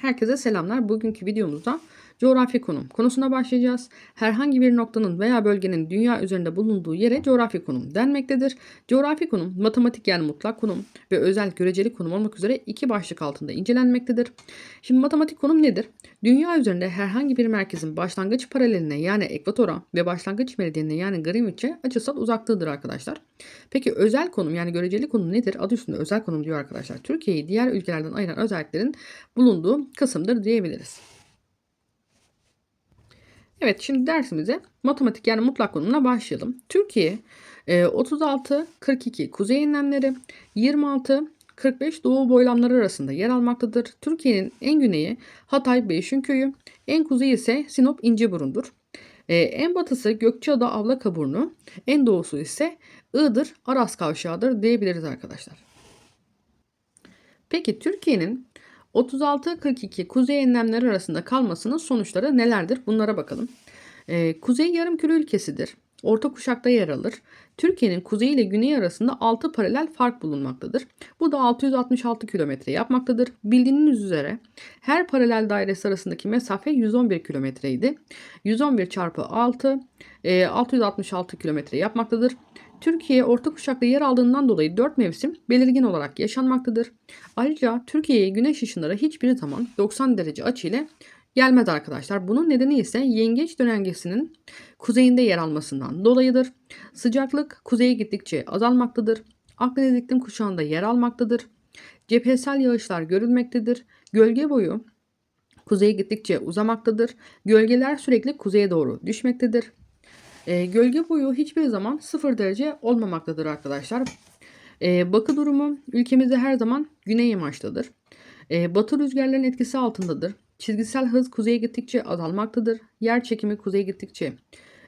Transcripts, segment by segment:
Herkese selamlar. Bugünkü videomuzda coğrafi konum konusuna başlayacağız. Herhangi bir noktanın veya bölgenin dünya üzerinde bulunduğu yere coğrafi konum denmektedir. Coğrafi konum matematik yani mutlak konum ve özel göreceli konum olmak üzere iki başlık altında incelenmektedir. Şimdi matematik konum nedir? Dünya üzerinde herhangi bir merkezin başlangıç paraleline yani ekvatora ve başlangıç meridyenine yani Greenwich'e açısal uzaklığıdır arkadaşlar. Peki özel konum yani göreceli konum nedir? Adı üstünde özel konum diyor arkadaşlar. Türkiye'yi diğer ülkelerden ayıran özelliklerin bulunduğu kısımdır diyebiliriz. Evet şimdi dersimize matematik yani mutlak konumuna başlayalım. Türkiye 36-42 kuzey enlemleri 26-45 doğu boylamları arasında yer almaktadır. Türkiye'nin en güneyi Hatay Beyşinköy'ü, en kuzeyi ise Sinop İnceburun'dur. Ee, en batısı Gökçeada Avlakaburnu, en doğusu ise Iğdır Aras Kavşağı'dır diyebiliriz arkadaşlar. Peki Türkiye'nin 36-42 kuzey enlemleri arasında kalmasının sonuçları nelerdir? Bunlara bakalım. Ee, kuzey yarımküre ülkesidir. Orta kuşakta yer alır. Türkiye'nin kuzeyi ile güneyi arasında 6 paralel fark bulunmaktadır. Bu da 666 kilometre yapmaktadır. Bildiğiniz üzere her paralel dairesi arasındaki mesafe 111 kilometreydi. 111 çarpı 6 e, 666 kilometre yapmaktadır. Türkiye orta kuşakta yer aldığından dolayı 4 mevsim belirgin olarak yaşanmaktadır. Ayrıca Türkiye'ye güneş ışınları hiçbir zaman 90 derece açı ile gelmez arkadaşlar. Bunun nedeni ise yengeç dönemgesinin kuzeyinde yer almasından dolayıdır. Sıcaklık kuzeye gittikçe azalmaktadır. Akdeniz iklim kuşağında yer almaktadır. Cephesel yağışlar görülmektedir. Gölge boyu kuzeye gittikçe uzamaktadır. Gölgeler sürekli kuzeye doğru düşmektedir. E, gölge boyu hiçbir zaman 0 derece olmamaktadır arkadaşlar. E, bakı durumu ülkemizde her zaman güney yamaçtadır. E, batı rüzgarların etkisi altındadır. Çizgisel hız kuzeye gittikçe azalmaktadır. Yer çekimi kuzeye gittikçe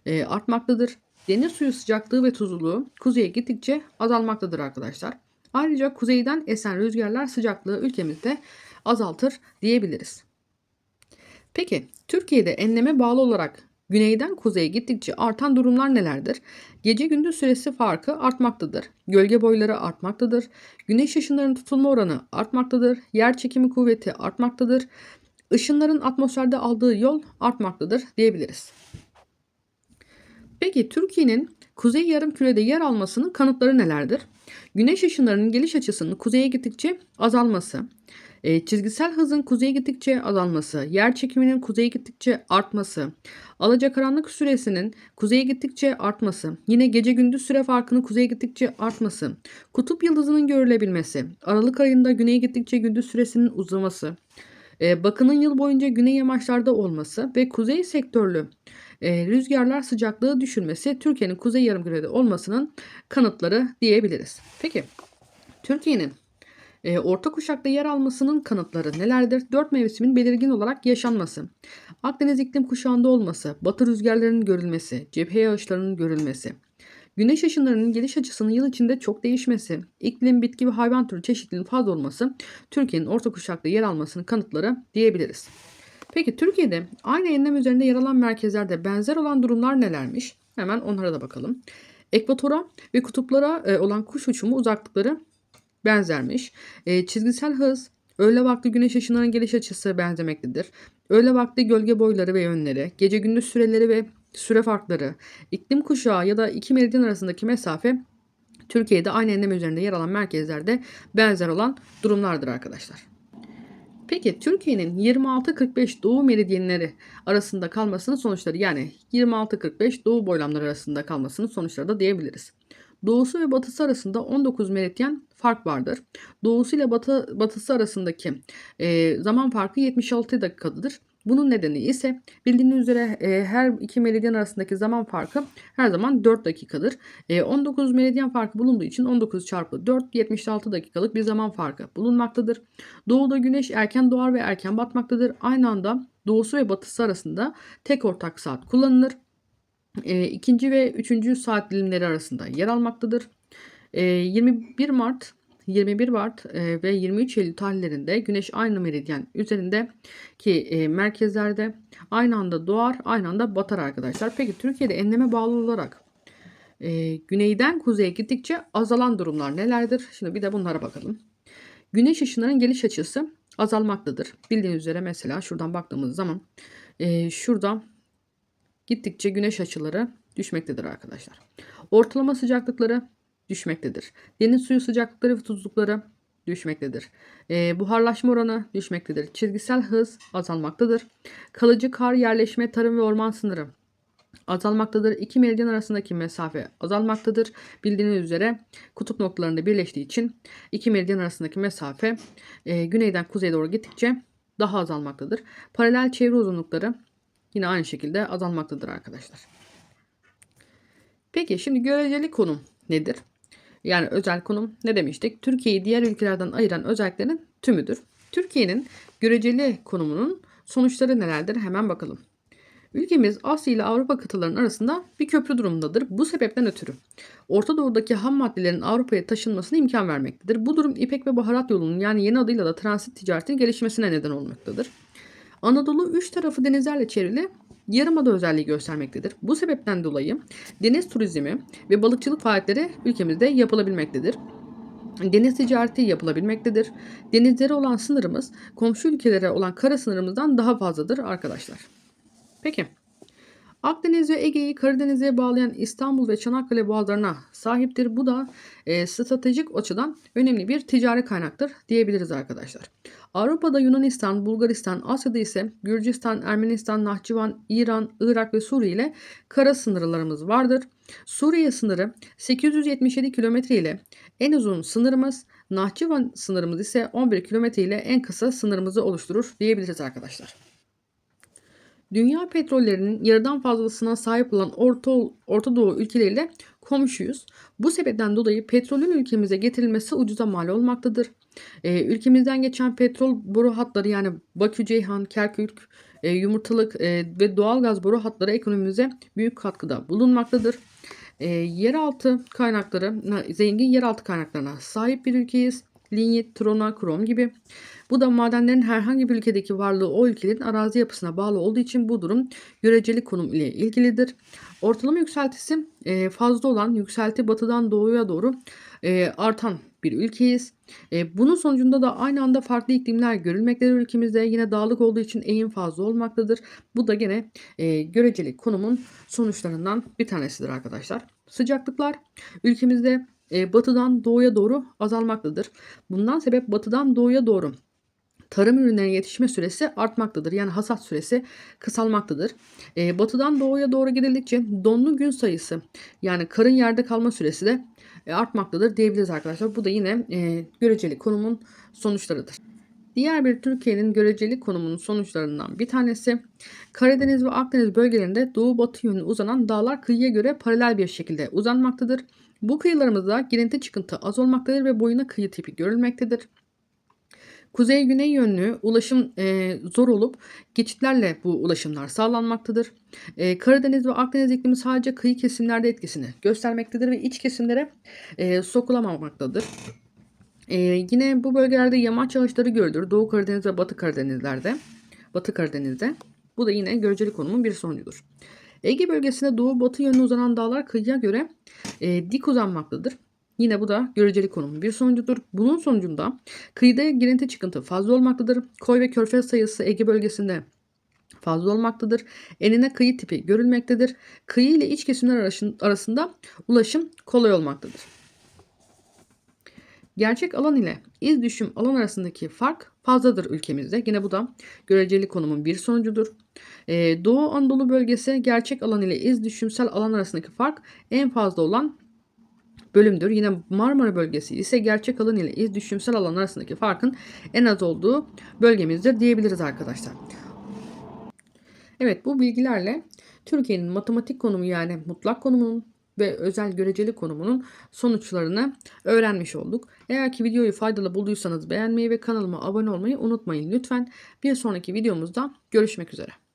e, artmaktadır. Deniz suyu sıcaklığı ve tuzluluğu kuzeye gittikçe azalmaktadır arkadaşlar. Ayrıca kuzeyden esen rüzgarlar sıcaklığı ülkemizde azaltır diyebiliriz. Peki Türkiye'de enleme bağlı olarak Güneyden kuzeye gittikçe artan durumlar nelerdir? Gece gündüz süresi farkı artmaktadır. Gölge boyları artmaktadır. Güneş ışınlarının tutulma oranı artmaktadır. Yer çekimi kuvveti artmaktadır. Işınların atmosferde aldığı yol artmaktadır diyebiliriz. Peki Türkiye'nin kuzey yarım kürede yer almasının kanıtları nelerdir? Güneş ışınlarının geliş açısının kuzeye gittikçe azalması, e, çizgisel hızın kuzeye gittikçe azalması, yer çekiminin kuzeye gittikçe artması, alacakaranlık süresinin kuzeye gittikçe artması, yine gece gündüz süre farkının kuzeye gittikçe artması, kutup yıldızının görülebilmesi, Aralık ayında güneye gittikçe gündüz süresinin uzaması, e, bakının yıl boyunca güney yamaçlarda olması ve kuzey sektörlü e, rüzgarlar sıcaklığı düşürmesi Türkiye'nin kuzey yarımkürede olmasının kanıtları diyebiliriz. Peki Türkiye'nin e, orta kuşakta yer almasının kanıtları nelerdir? Dört mevsimin belirgin olarak yaşanması, Akdeniz iklim kuşağında olması, batı rüzgarlarının görülmesi, cephe yağışlarının görülmesi, güneş ışınlarının geliş açısının yıl içinde çok değişmesi, iklim, bitki ve hayvan türü çeşitliliğinin fazla olması Türkiye'nin orta kuşakta yer almasının kanıtları diyebiliriz. Peki Türkiye'de aynı enlem üzerinde yer alan merkezlerde benzer olan durumlar nelermiş? Hemen onlara da bakalım. Ekvatora ve kutuplara e, olan kuş uçumu uzaklıkları benzermiş. E, çizgisel hız, öğle vakti güneş ışınlarının geliş açısı benzemektedir. Öğle vakti gölge boyları ve yönleri, gece gündüz süreleri ve süre farkları, iklim kuşağı ya da iki meridyen arasındaki mesafe Türkiye'de aynı enlem üzerinde yer alan merkezlerde benzer olan durumlardır arkadaşlar. Peki Türkiye'nin 26-45 doğu meridyenleri arasında kalmasının sonuçları yani 26-45 doğu boylamları arasında kalmasının sonuçları da diyebiliriz. Doğusu ve batısı arasında 19 meridyen fark vardır. Doğusu ile batı, batısı arasındaki e, zaman farkı 76 dakikadır. Bunun nedeni ise bildiğiniz üzere e, her iki meridyen arasındaki zaman farkı her zaman 4 dakikadır. E, 19 meridyen farkı bulunduğu için 19 çarpı 4 76 dakikalık bir zaman farkı bulunmaktadır. Doğuda güneş erken doğar ve erken batmaktadır. Aynı anda doğusu ve batısı arasında tek ortak saat kullanılır. E, ikinci ve üçüncü saat dilimleri arasında yer almaktadır. E, 21 Mart 21 Mart e, ve 23 Eylül tarihlerinde Güneş aynı meridyen üzerinde ki e, merkezlerde aynı anda doğar, aynı anda batar arkadaşlar. Peki Türkiye'de enleme bağlı olarak e, güneyden kuzeye gittikçe azalan durumlar nelerdir? Şimdi bir de bunlara bakalım. Güneş ışınlarının geliş açısı azalmaktadır. Bildiğiniz üzere mesela şuradan baktığımız zaman şurada gittikçe güneş açıları düşmektedir arkadaşlar. Ortalama sıcaklıkları düşmektedir. Deniz suyu sıcaklıkları ve tuzlukları düşmektedir. E, buharlaşma oranı düşmektedir. Çizgisel hız azalmaktadır. Kalıcı kar yerleşme, tarım ve orman sınırı azalmaktadır. İki meridyen arasındaki mesafe azalmaktadır. Bildiğiniz üzere kutup noktalarında birleştiği için iki meridyen arasındaki mesafe e, güneyden kuzeye doğru gittikçe daha azalmaktadır. Paralel çevre uzunlukları yine aynı şekilde azalmaktadır arkadaşlar. Peki şimdi göreceli konum nedir? Yani özel konum ne demiştik? Türkiye'yi diğer ülkelerden ayıran özelliklerin tümüdür. Türkiye'nin göreceli konumunun sonuçları nelerdir? Hemen bakalım. Ülkemiz Asya ile Avrupa kıtalarının arasında bir köprü durumundadır. Bu sebepten ötürü Orta Doğu'daki ham maddelerin Avrupa'ya taşınmasına imkan vermektedir. Bu durum İpek ve Baharat yolunun yani yeni adıyla da transit ticaretin gelişmesine neden olmaktadır. Anadolu üç tarafı denizlerle çevrili yarımada özelliği göstermektedir. Bu sebepten dolayı deniz turizmi ve balıkçılık faaliyetleri ülkemizde yapılabilmektedir. Deniz ticareti yapılabilmektedir. Denizlere olan sınırımız komşu ülkelere olan kara sınırımızdan daha fazladır arkadaşlar. Peki. Akdeniz ve Ege'yi Karadeniz'e bağlayan İstanbul ve Çanakkale boğazlarına sahiptir. Bu da e, stratejik açıdan önemli bir ticari kaynaktır diyebiliriz arkadaşlar. Avrupa'da Yunanistan, Bulgaristan, Asya'da ise Gürcistan, Ermenistan, Nahçıvan, İran, Irak ve Suriye ile kara sınırlarımız vardır. Suriye sınırı 877 kilometre ile en uzun sınırımız, Nahçıvan sınırımız ise 11 kilometre ile en kısa sınırımızı oluşturur diyebiliriz arkadaşlar. Dünya petrollerinin yarıdan fazlasına sahip olan Orta, Orta Doğu ülkeleriyle komşuyuz. Bu sebepten dolayı petrolün ülkemize getirilmesi ucuza mal olmaktadır. E, ülkemizden geçen petrol boru hatları yani Bakü, Ceyhan, Kerkük, e, Yumurtalık e, ve doğalgaz boru hatları ekonomimize büyük katkıda bulunmaktadır. E, yeraltı kaynakları, zengin yeraltı kaynaklarına sahip bir ülkeyiz. Linyit, trona, krom gibi. Bu da madenlerin herhangi bir ülkedeki varlığı o ülkenin arazi yapısına bağlı olduğu için bu durum göreceli konum ile ilgilidir. Ortalama yükseltisi e, fazla olan yükselti batıdan doğuya doğru e, artan bir ülkeyiz. E, bunun sonucunda da aynı anda farklı iklimler görülmektedir ülkemizde. Yine dağlık olduğu için eğim fazla olmaktadır. Bu da gene göreceli konumun sonuçlarından bir tanesidir arkadaşlar. Sıcaklıklar ülkemizde batıdan doğuya doğru azalmaktadır. Bundan sebep batıdan doğuya doğru tarım ürünlerinin yetişme süresi artmaktadır. Yani hasat süresi kısalmaktadır. E, batıdan doğuya doğru gidildikçe donlu gün sayısı yani karın yerde kalma süresi de e, artmaktadır diyebiliriz arkadaşlar. Bu da yine e, göreceli konumun sonuçlarıdır. Diğer bir Türkiye'nin göreceli konumunun sonuçlarından bir tanesi Karadeniz ve Akdeniz bölgelerinde doğu batı yönü uzanan dağlar kıyıya göre paralel bir şekilde uzanmaktadır. Bu kıyılarımızda girinti çıkıntı az olmaktadır ve boyuna kıyı tipi görülmektedir. Kuzey-güney yönlü ulaşım e, zor olup geçitlerle bu ulaşımlar sağlanmaktadır. E, Karadeniz ve Akdeniz iklimi sadece kıyı kesimlerde etkisini göstermektedir ve iç kesimlere e, sokulamamaktadır. E, yine bu bölgelerde yamaç yağışları görülür. Doğu Karadeniz ve Batı Karadenizlerde. Batı Karadeniz'de. Bu da yine göreceli konumun bir sonucudur. Ege bölgesinde doğu batı yönlü uzanan dağlar kıyıya göre e, dik uzanmaktadır. Yine bu da göreceli konumun bir sonucudur. Bunun sonucunda kıyıda girinti çıkıntı fazla olmaktadır. Koy ve körfez sayısı Ege bölgesinde fazla olmaktadır. Enine kıyı tipi görülmektedir. Kıyı ile iç kesimler arasında ulaşım kolay olmaktadır. Gerçek alan ile iz düşüm alan arasındaki fark fazladır ülkemizde. Yine bu da göreceli konumun bir sonucudur. Ee, Doğu Anadolu bölgesi gerçek alan ile iz düşümsel alan arasındaki fark en fazla olan bölümdür. Yine Marmara bölgesi ise gerçek alan ile iz düşümsel alan arasındaki farkın en az olduğu bölgemizdir diyebiliriz arkadaşlar. Evet bu bilgilerle Türkiye'nin matematik konumu yani mutlak konumunun ve özel göreceli konumunun sonuçlarını öğrenmiş olduk. Eğer ki videoyu faydalı bulduysanız beğenmeyi ve kanalıma abone olmayı unutmayın lütfen. Bir sonraki videomuzda görüşmek üzere.